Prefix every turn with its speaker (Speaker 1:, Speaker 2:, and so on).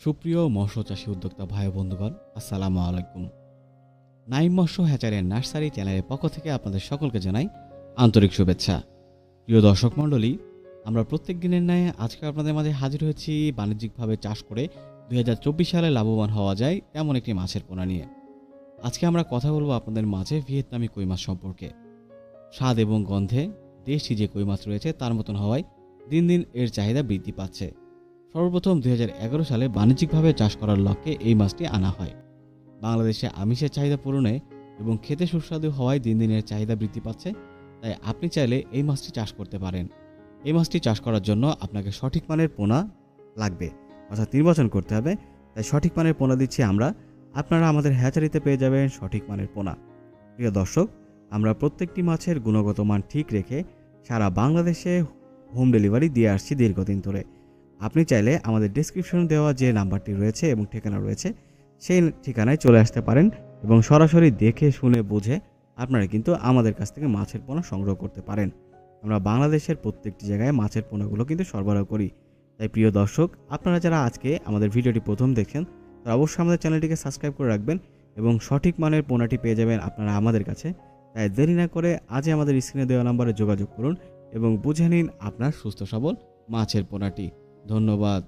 Speaker 1: সুপ্রিয় মৎস্য চাষী উদ্যোক্তা ভাই বন্ধুগণ, আসসালামু আলাইকুম। নাইম মৎস্য হ্যাচারের নার্সারি চ্যানেলের পক্ষ থেকে আপনাদের সকলকে জানাই আন্তরিক শুভেচ্ছা। প্রিয় দর্শক মণ্ডলী, আমরা প্রত্যেক দিনের ন্যায় আজকে আপনাদের মাঝে হাজির হয়েছি বাণিজ্যিকভাবে চাষ করে দুই হাজার চব্বিশ সালে লাভবান হওয়া যায় তেমন একটি মাছের পোনা নিয়ে। আজকে আমরা কথা বলব আপনাদের মাঝে ভিয়েতনামি কই মাছ সম্পর্কে। স্বাদ এবং গন্ধে দেশি যে কই মাছ রয়েছে তার মতন হওয়ায় দিন দিন এর চাহিদা বৃদ্ধি পাচ্ছে। সর্বপ্রথম দুই হাজার এগারো সালে বাণিজ্যিকভাবে চাষ করার লক্ষ্যে এই মাছটি আনা হয়। বাংলাদেশে আমিষের চাহিদা পূরণে এবং খেতে সুস্বাদু হওয়ায় দিন দিনের চাহিদা বৃদ্ধি পাচ্ছে, তাই আপনি চাইলে এই মাছটি চাষ করতে পারেন। এই মাছটি চাষ করার জন্য আপনাকে সঠিক মানের পোনা লাগবে, অর্থাৎ নির্বাচন করতে হবে। তাই সঠিক মানের পোনা দিচ্ছি আমরা। আপনারা আমাদের হ্যাচারিতে পেয়ে যাবেন সঠিক মানের পোনা। প্রিয় দর্শক, আমরা প্রত্যেকটি মাছের গুণগত মান ঠিক রেখে সারা বাংলাদেশে হোম ডেলিভারি দিয়ে আসছি দীর্ঘদিন ধরে। আপনি চাইলে আমাদের ডিসক্রিপশনে দেওয়া যে নাম্বারটি রয়েছে এবং ঠিকানা রয়েছে, সেই ঠিকানায় চলে আসতে পারেন এবং সরাসরি দেখে, শুনে, বুঝে আপনারা কিন্তু আমাদের কাছ থেকে মাছের পোনা সংগ্রহ করতে পারেন। আমরা বাংলাদেশের প্রত্যেকটি জায়গায় মাছের পোনাগুলো কিন্তু সরবরাহ করি। তাই প্রিয় দর্শক, আপনারা যারা আজকে আমাদের ভিডিওটি প্রথম দেখছেন, তারা অবশ্যই আমাদের চ্যানেলটিকে সাবস্ক্রাইব করে রাখবেন এবং সঠিক মানের পোনাটি পেয়ে যাবেন আপনারা আমাদের কাছে। তাই দেরি না করে আজই আমাদের স্ক্রিনে দেওয়া নাম্বারে যোগাযোগ করুন এবং বুঝে নিন আপনার সুস্থ সবল মাছের পোনাটি। ধন্যবাদ।